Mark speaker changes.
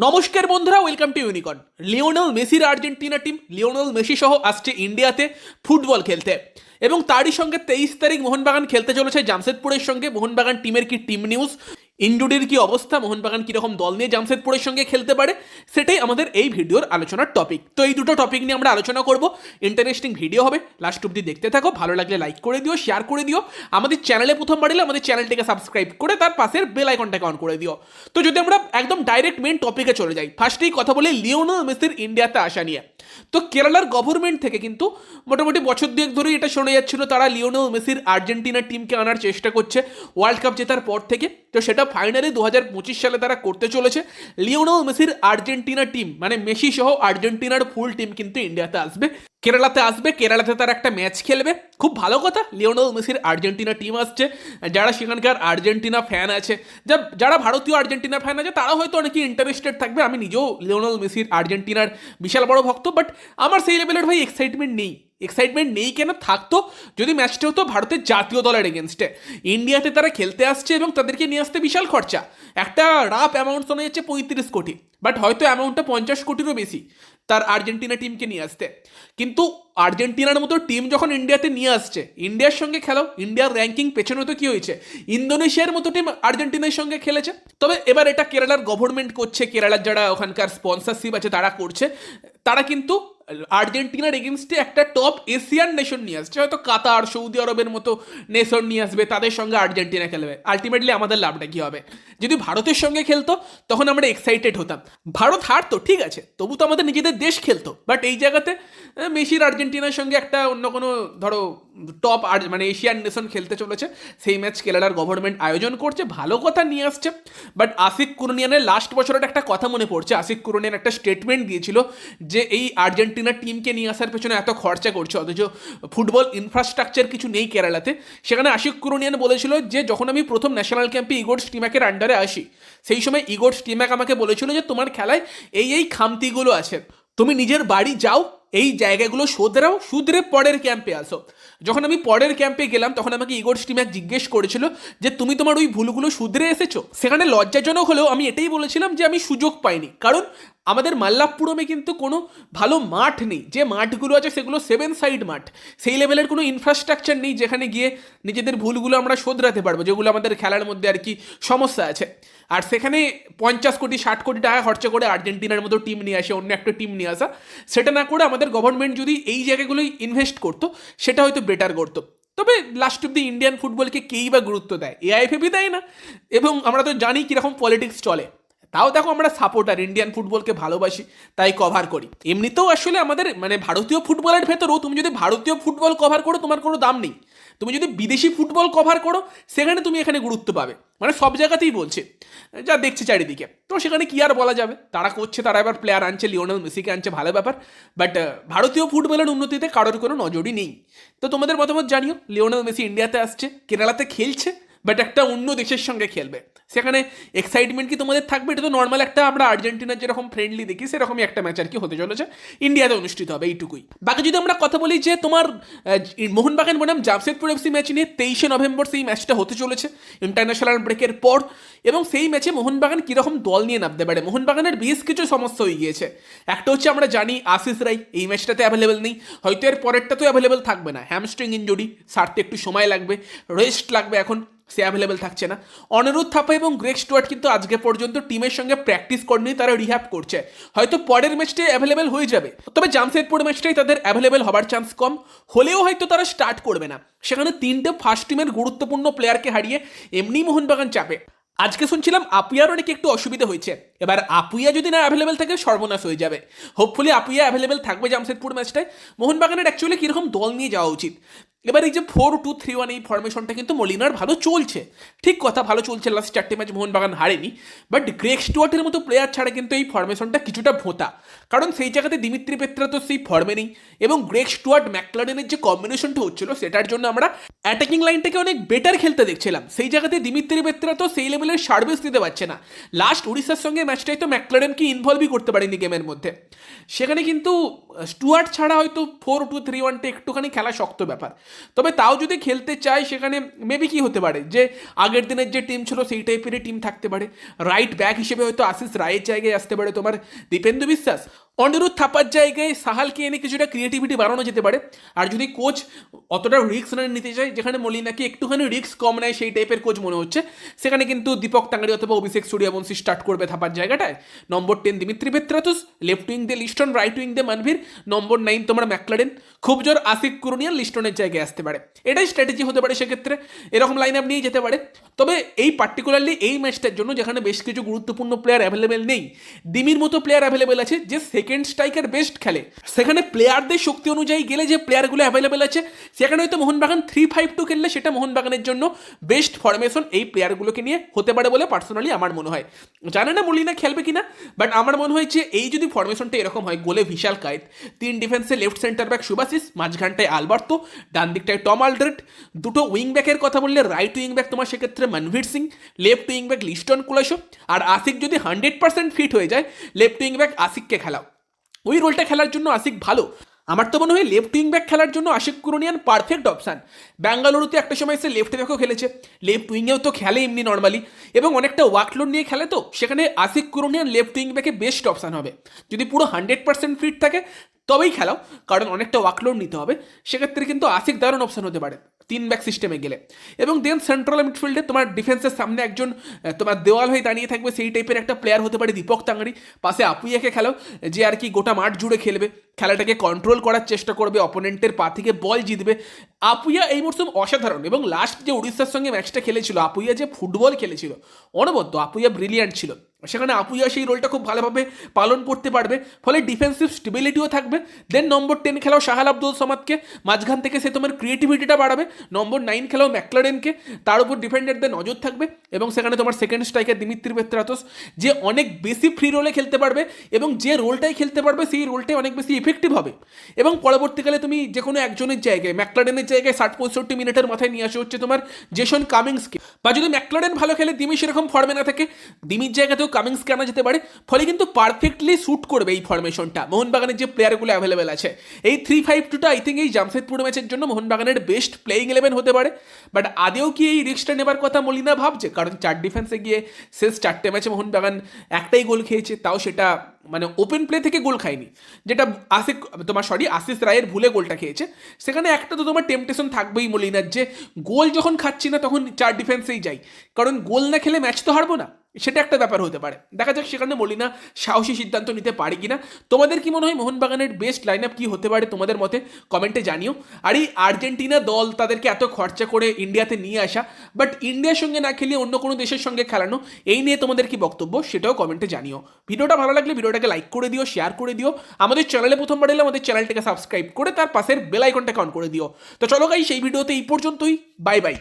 Speaker 1: নমস্কার বন্ধুরা welcome to unicorn Lionel মেসির আর্জেন্টিনা টিম লিওনেল মেসি সহ আসছে ইন্ডিয়াতে ফুটবল খেলতে। এবং তারই সঙ্গে তেইশ তারিখ মোহনবাগান খেলতে চলেছে জামশেদপুরের সঙ্গে। মোহনবাগান টিমের কি টিম নিউজ ইনজুরির কি অবস্থা? মোহনবাগান কীরকম দল নিয়ে জামশেদপুরের সঙ্গে খেলতে পারে? সেটাই আমাদের এই ভিডিওর আলোচনার টপিক তো এই দুটো টপিক নিয়ে আমরা আলোচনা করব। ইন্টারেস্টিং ভিডিও হবে। লাস্ট অব্দি দেখতে থাকো। ভালো লাগলে লাইক করে দিও শেয়ার করে দিও। আমাদের চ্যানেলে প্রথম বাড়িলে আমাদের চ্যানেলটিকে সাবস্ক্রাইব করে তার পাশের বেল আইকনটাকে অন করে দিও। তো যদি আমরা একদম ডাইরেক্ট মেন টপিকে চলে যাই ফার্স্টেই কথা বলি লিওনো মেসির ইন্ডিয়াতে আসা নিয়ে। তো কেরালার গভর্নমেন্ট থেকে কিন্তু মোটামুটি বছর দুয়েক ধরেই এটা শোনা যাচ্ছিল, তারা লিওনেল মেসির আর্জেন্টিনা টিমকে আনার চেষ্টা করছে ওয়ার্ল্ড কাপ জেতার পর থেকে। তো সেটা ফাইনালি দু সালে তারা করতে চলেছে। লিওনেল মেসির আর্জেন্টিনা টিম মানে মেসি সহ আর্জেন্টিনার ফুল টিম কিন্তু ইন্ডিয়াতে আসবে। কেরালাতে আসবে, কেরালাতে তারা একটা ম্যাচ খেলবে। খুব ভালো কথা, লিওনেল মেসির আর্জেন্টিনা টিম আসছে। যারা সেখানকার আর্জেন্টিনা ফ্যান আছে, যা, যারা ভারতীয় আর্জেন্টিনা ফ্যান আছে তারা হয়তো অনেকে ইন্টারেস্টেড থাকবে। আমি নিজেও লিওনেল মেসির আর্জেন্টিনার বিশাল বড় ভক্ত বাট আমার সেই লেভেলের ভাই এক্সাইটমেন্ট নেই। এক্সাইটমেন্ট নেই কেন? থাকতো যদি ম্যাচটা হতো ভারতের জাতীয় দলের এগেনস্টে ইন্ডিয়াতে তারা খেলতে আসছে এবং তাদেরকে নিয়ে আসতে বিশাল খরচা। একটা রাফ অ্যামাউন্ট শোনা যাচ্ছে পঁয়ত্রিশ কোটি বাট হয়তো অ্যামাউন্টটা পঞ্চাশ কোটিরও বেশি তার আর্জেন্টিনা টিমকে নিয়ে আসতে। কিন্তু আর্জেন্টিনার মতো টিম যখন ইন্ডিয়াতে নিয়ে আসছে ইন্ডিয়ার সঙ্গে খেলো ইন্ডিয়ার র্যাঙ্কিং পেছনে তো কী হয়েছে? ইন্দোনেশিয়ার মতো টিম আর্জেন্টিনার সঙ্গে খেলেছে। তবে এবার এটা কেরালার গভর্নমেন্ট করছে, কেরালার যারা ওখানকার স্পন্সরশিপ আছে তারা করছে, তারা কিন্তু আর্জেন্টিনার এগেনস্টে একটা টপ এশিয়ান নেশন নিয়ে আসছে। হয়তো কাতার, সৌদি আরবের মতো নেশন নিয়ে আসবে, তাদের সঙ্গে আর্জেন্টিনা খেলবে। আলটিমেটলি আমাদের লাভটা কি হবে? যদি ভারতের সঙ্গে খেলতো, তখন আমরা এক্সাইটেড হতাম। ভারত হারতো, ঠিক আছে, তবু তো আমাদের নিজেদের দেশ খেলতো। বাট এই জায়গাতে মেসির আর্জেন্টিনার সঙ্গে একটা অন্য কোনো, ধরো টপ আর মানে এশিয়ান নেশন খেলতে চলেছে। সেই ম্যাচ কেরালার গভর্নমেন্ট আয়োজন করছে, ভালো কথা নিয়ে আসছে। বাট আশিক কুরনিয়ানের লাস্ট বছরের একটা কথা মনে পড়ছে। আশিক কুরনিয়ান একটা স্টেটমেন্ট দিয়েছিল যে, এই আর্জেন্টিনা টিমকে নিয়ে আসার পেছনে এত খরচা করছে, অথচ ফুটবল ইনফ্রাস্ট্রাকচার কিছু নেই কেরালাতে। সেখানে আশিক কুরুনিয়ান বলেছিল যে, যখন আমি প্রথম ন্যাশনাল ক্যাম্পে ইগোর স্টিম্যাকের আন্ডারে আসি, সেই সময় ইগোর স্টিম্যাক আমাকে বলেছিল যে, তোমার খেলায় এই এই খামতিগুলো আছে। তুমি নিজের বাড়ি যাও, এই জায়গাগুলো শোধরাও, শুধরে পরের ক্যাম্পে আসো। যখন আমি পরের ক্যাম্পে গেলাম, তখন আমাকে ইগোর স্টিম্যাক জিজ্ঞেস করেছিল যে, তুমি তোমার ওই ভুলগুলো শুধরে এসেছ? সেখানে লজ্জাজনক হলেও আমি এটাই বলেছিলাম যে, আমি সুযোগ পাইনি। কারণ আমাদের মাল্লাপুরমে কিন্তু কোনো ভালো মাঠ নেই। যে মাঠগুলো আছে সেগুলো সেভেন সাইড মাঠ। সেই লেভেলের কোনো ইনফ্রাস্ট্রাকচার নেই যেখানে গিয়ে নিজেদের ভুলগুলো আমরা শোধরাতে পারব, যেগুলো আমাদের খেলার মধ্যে আর কি সমস্যা আছে। আর সেখানে পঞ্চাশ কোটি, ষাট কোটি টাকা খরচা করে আর্জেন্টিনার মতো টিম নিয়ে আসে, অন্য একটা টিম নিয়ে আসা। সেটা না করে আমাদের গভর্নমেন্ট যদি এই জায়গাগুলোই ইনভেস্ট করতো, সেটা হয়তো বেটার করতো। তবে লাস্ট অব দি ইন্ডিয়ান ফুটবলকে কেই বা গুরুত্ব দেয়? এআইএফএবি দেয় না। এবং আমরা তো জানি কীরকম পলিটিক্স চলে। তাও দেখো আমরা সাপোর্টার ইন্ডিয়ান ফুটবলকে ভালোবাসি, তাই কভার করি। এমনিতেও আসলে আমাদের মানে ভারতীয় ফুটবলের ভেতরেও তুমি যদি ভারতীয় ফুটবল কভার করো, তোমার কোনো দাম নেই। তুমি যদি বিদেশি ফুটবল কভার করো, সেখানে তুমি এখানে গুরুত্ব পাবে। মানে সব জায়গাতেই বলছে। যা দেখছে চারিদিকে। তো সেখানে কি আর বলা যাবে? তারা করছে, তারা এবার প্লেয়ার আনছে লিওনেল মেসিকে আনছে, ভালো ব্যাপার। বাট ভারতীয় ফুটবলের উন্নতিতে কারোর কোনো নজরই নেই। তো তোমাদের মতামত জানিও। লিওনেল মেসি ইন্ডিয়াতে আসছে কেরালাতে খেলছে। বাট একটা অন্য দেশের সঙ্গে খেলবে। সেখানে এক্সাইটমেন্ট কি তোমাদের থাকবে? এটা তো নর্মাল একটা আমরা আর্জেন্টিনার যেরকম ফ্রেন্ডলি দেখি, সেরকমই একটা ম্যাচ আর কি হতে চলেছে। ইন্ডিয়াতে অনুষ্ঠিত হবে এইটুকুই। বাকি যদি আমরা কথা বলি যে তোমার মোহনবাগান বনাম জামশেদপুর এফসি ম্যাচ নিয়ে তেইশে নভেম্বর সেই ম্যাচটা হতে চলেছে ইন্টারন্যাশনাল ব্রেকের পর। এবং সেই ম্যাচে মোহনবাগান কীরকম দল নিয়ে নামতে পারে? মোহনবাগানের বেশ কিছু সমস্যা হয়ে গিয়েছে। একটা হচ্ছে আমরা জানি আশিস রাই, এই ম্যাচটাতে অ্যাভেলেবেল নেই। হয়তো এর পরেরটা তো অ্যাভেলেবেল থাকবে না। হ্যামস্ট্রিং ইঞ্জুরি সারতে একটু সময় লাগবে রেস্ট লাগবে এখন। সে অ্যাভেলেবেল থাকছে না। অনিরুদ্ধ থাপা এবং গ্রেক স্টুয়ার্ট কিন্তু আজকে পর্যন্ত টিমের সঙ্গে প্র্যাকটিস করেনি, তারা রিহ্যাব করছে। হয়তো পরের ম্যাচটাই অ্যাভেলেবেল হয়ে যাবে। তবে জামশেদপুর ম্যাচটাই তাদের অ্যাভেলেবেল হবার চান্স কম। হলেও হয়তো তারা স্টার্ট করবে না। সেখানে তিনটে ফার্স্ট টিমের গুরুত্বপূর্ণ প্লেয়ারকে হারিয়ে এমনি মোহনবাগান চাপে। আজকে শুনছিলাম আপুয়ার অনেক একটু অসুবিধা হয়েছে। এবার আপুইয়া যদি না অ্যাভেলেবেল থাকে, সর্বনাশ হয়ে যাবে। হোপফুলি আপুইয়া অ্যাভেলেবেল থাকবে জামশেদপুর ম্যাচটায় মোহনবাগানের অ্যাকচুয়ালি কীরকম দল নিয়ে যাওয়া উচিত? এবার এই যে ফোর টু থ্রি ওয়ান এই ফর্মেশনটা কিন্তু মলিনার ভালো চলছে। ঠিক কথা, ভালো চলছে লাস্ট চারটে ম্যাচ মোহনবাগান হারেনি বাট গ্রেক স্টুয়ার্টের মতো প্লেয়ার ছাড়া কিন্তু এই ফর্মেশনটা কিছুটা ভোঁতা। কারণ সেই জায়গাতে দিমিত্রি পেত্রা তো সেই ফর্মে নেই, এবং গ্রেক স্টুয়ার্ট ম্যাকলারেনের যে কম্বিনেশনটা হচ্ছিল, সেটার জন্য আমরা অ্যাটাকিং লাইনটাকে অনেক বেটার খেলতে দেখছিলাম। সেই জায়গাতে দিমিত্রি পেত্রা তো সেই লেভেলের সার্ভিস দিতে পারছে না। লাস্ট উড়িষ্যার সঙ্গে ম্যাচটাই তো ম্যাকলারেনকে ইনভলভই করতে পারেনি গেমের মধ্যে। সেখানে কিন্তু স্টুয়ার্ট ছাড়া হয়তো ফোর টু থ্রি ওয়ানটা একটুখানি খেলা শক্ত ব্যাপার। তবে তাও যদি খেলতে চায় সেখানে মেবি কি হতে পারে? যে আগের দিনের যে টিম ছিল, সেই টাইপেরই টিম থাকতে পারে। রাইট ব্যাক হিসেবে হয়তো আশিস রায়ের জায়গায় আসতে পারে তোমার দীপেন্দু বিশ্বাস। অনিরুদ্ধ থাপার জায়গায় সাহালকে এনে কিছুটা ক্রিয়েটিভিটি বাড়ানো যেতে পারে। আর যদি কোচ অতটা রিস্ক না নিতে চায়, যেখানে মলিনাকে একটুখানি রিস্ক কম নেয়, সেই টাইপের কোচ মনে হচ্ছে। সেখানে কিন্তু দীপক তাঙ্গারি অথবা অভিষেক সূর্যবংশী স্টার্ট করবে থাপার জায়গাটায়। Number ten Dimitri Petratos left wing দিয়ে লিস্টন রাইট উইং দিয়ে মানভীর নম্বর নাইন তোমার ম্যাকলারেন। খুব জোর আসিক কুরুনিয়ান লিস্টনের জায়গায় আসতে পারে। এটাই স্ট্র্যাটেজি হতে পারে সেক্ষেত্রে। এরকম লাইন আপ নিয়ে যেতে পারে। তবে এই পার্টিকুলারলি এই ম্যাচটার জন্য যেখানে বেশ কিছু গুরুত্বপূর্ণ প্লেয়ার অ্যাভেলেবেল নেই, দিমির মতো প্লেয়ার অ্যাভেলেবেল আছে, যে সেকেন্ড স্ট্রাইকার বেস্ট খেলে। সেখানে প্লেয়ারদের শক্তি অনুযায়ী গেলে যে প্লেয়ারগুলো অ্যাভেলেবেল আছে, সেখানে হয়তো মোহনবাগান থ্রি ফাইভ টু খেললে সেটা মোহনবাগানের জন্য বেস্ট ফরমেশন এই প্লেয়ারগুলোকে নিয়ে হতে পারে বলে পার্সোনালি আমার মনে হয়। জানে না মলিনা খেলবে কিনা বাট আমার মনে হয় যে এই যদি ফরমেশনটা এরকম হয়, গোলে বিশাল কায়েত, তিন ডিফেন্সে লেফট সেন্টার ব্যাক সুবাসিস মাঝখানটায় আলবার্তো ডান দিকটায় টম আলড্রেট দুটো উইং ব্যাকের কথা বললে রাইট উইং ব্যাক তোমার সেক্ষেত্রে Manvir Singh left wing back Liston Colaco, আর আসিক যদি হান্ড্রেড পার্সেন্ট ফিট হয়ে যায় লেফট উইং ব্যাক আসিককে খেলাও। ওই রোলটা খেলার জন্য আশিক ভালো। আমার তো মনে হয় লেফট উইং ব্যাক খেলার জন্য আশিক কুরনিয়ান পারফেক্ট অপশান ব্যাঙ্গালুরুতে একটা সময় এসে লেফট ব্যাকও খেলেছে। লেফট উইংয়েও তো খেলে এমনি নর্মালি এবং অনেকটা ওয়ার্কলোড নিয়ে খেলে তো, সেখানে আশিক কুরনিয়ান লেফট উইং ব্যাকে বেস্ট অপশান হবে। যদি পুরো হান্ড্রেড পার্সেন্ট ফিট থাকে, তবেই খেলাও। কারণ অনেকটা ওয়ার্কলোড নিতে হবে। সেক্ষেত্রে কিন্তু আশিক দারুণ অপশান হতে পারে। তিন ব্যাক সিস্টেমে গেলে। এবং দেন সেন্ট্রাল মিডফিল্ডে তোমার ডিফেন্সের সামনে একজন তোমার দেওয়াল হয়ে দাঁড়িয়ে থাকবে, সেই টাইপের একটা প্লেয়ার হতে পারে দীপক তাঙ্গারি পাশে আপুইয়াকে খেলো, যে আর কি গোটা মাঠ জুড়ে খেলবে। খেলাটাকে কন্ট্রোল করার চেষ্টা করবে অপোনেন্টের পা থেকে বল জিতবে। আপুইয়া এই মরশুম অসাধারণ এবং লাস্ট যে উড়িষ্যার সঙ্গে ম্যাচটা খেলেছিল আপুইয়া যে ফুটবল খেলেছিল, অনবদ্য আপুইয়া ব্রিলিয়ান্ট ছিল। সেখানে আপুইয়া সেই রোলটা খুব ভালোভাবে পালন করতে পারবে, ফলে ডিফেন্সিভ স্টেবিলিটিও থাকবে। দেন নম্বর টেন খেলাও শাহাল আব্দুল সমাদকে, মাঝখান থেকে সে তোমার ক্রিয়েটিভিটিটা বাড়াবে। নম্বর নাইন খেলাও ম্যাকলারেনকে তার উপর ডিফেন্ডারদের নজর থাকবে এবং সেখানে তোমার সেকেন্ড স্ট্রাইকার দিমিত্রি পেত্রাতোস যে অনেক বেশি ফ্রি রোলে খেলতে পারবে এবং যে রোলটাই খেলতে পারবে, সেই রোলটাই অনেক বেশি ইফেক্টিভ হবে। এবং পরবর্তীকালে তুমি যে কোনো একজনের জায়গায়, ম্যাকলারেনের জায়গায় ষাট, পঁয়ষট্টি মিনিটের মাথায় নিয়ে আসা হচ্ছে তোমার জেসন কামিংসকে বা যদি ম্যাকলারেন ভালো খেলে, দিমি সেরকম ফর্মে না থাকে, দিমির জায়গাতেও কামিংসকে আনা যেতে পারে। ফলে কিন্তু পারফেক্টলি শ্যুট করবে এই ফর্মেশনটা মোহনবাগানের যে প্লেয়ারগুলো অ্যাভেলেবেল আছে। এই থ্রি ফাইভ টুটা আই থিঙ্ক এই জামশেদপুর ম্যাচের জন্য মোহনবাগানের বেস্ট প্লেইং ইলেভেন হতে পারে। বাট আদেও কি এই রিস্কটা নেবার কথা মলিনা ভাবছে? কারণ চার ডিফেন্সে গিয়ে শেষ চারটে ম্যাচে মোহনবাগান একটাই গোল খেয়েছে, তাও সেটা মানে ওপেন প্লে থেকে গোল খায়নি। যেটা আসিক তোমার সরি আশিস রায়ের ভুলে গোলটা খেয়েছে। সেখানে একটা তো তোমার টেম্পটেশন থাকবেই মলিনার যে, গোল যখন খাচ্ছি না তখন চার ডিফেন্সেই যাই। কারণ গোল না খেলে ম্যাচ তো হারবো না। সেটা একটা ব্যাপার হতে পারে। দেখা যাক সেখানে মলিনা সাহসী সিদ্ধান্ত নিতে পারে কিনা। তোমাদের কি মনে হয় মোহনবাগানের বেস্ট লাইন আপ কি হতে পারে তোমাদের মতে? কমেন্টে জানিও। আর এই আর্জেন্টিনা দল তাদেরকে এত খরচা করে ইন্ডিয়াতে নিয়ে আসা বাট ইন্ডিয়ার সঙ্গে না খেলিয়ে অন্য কোনো দেশের সঙ্গে খেলানো, এই নিয়ে তোমাদের কি বক্তব্য? সেটাও কমেন্টে জানিও। ভিডিওটা ভালো লাগলে ভিডিওটাকে লাইক করে দিও শেয়ার করে দিও। আমাদের চ্যানেলে প্রথমবার এলে আমাদের চ্যানেলটাকে সাবস্ক্রাইব করে তার পাশের বেল আইকনটাকে অন করে দিও। তো চলো গাই সেই ভিডিওতে এই পর্যন্তই। Bye bye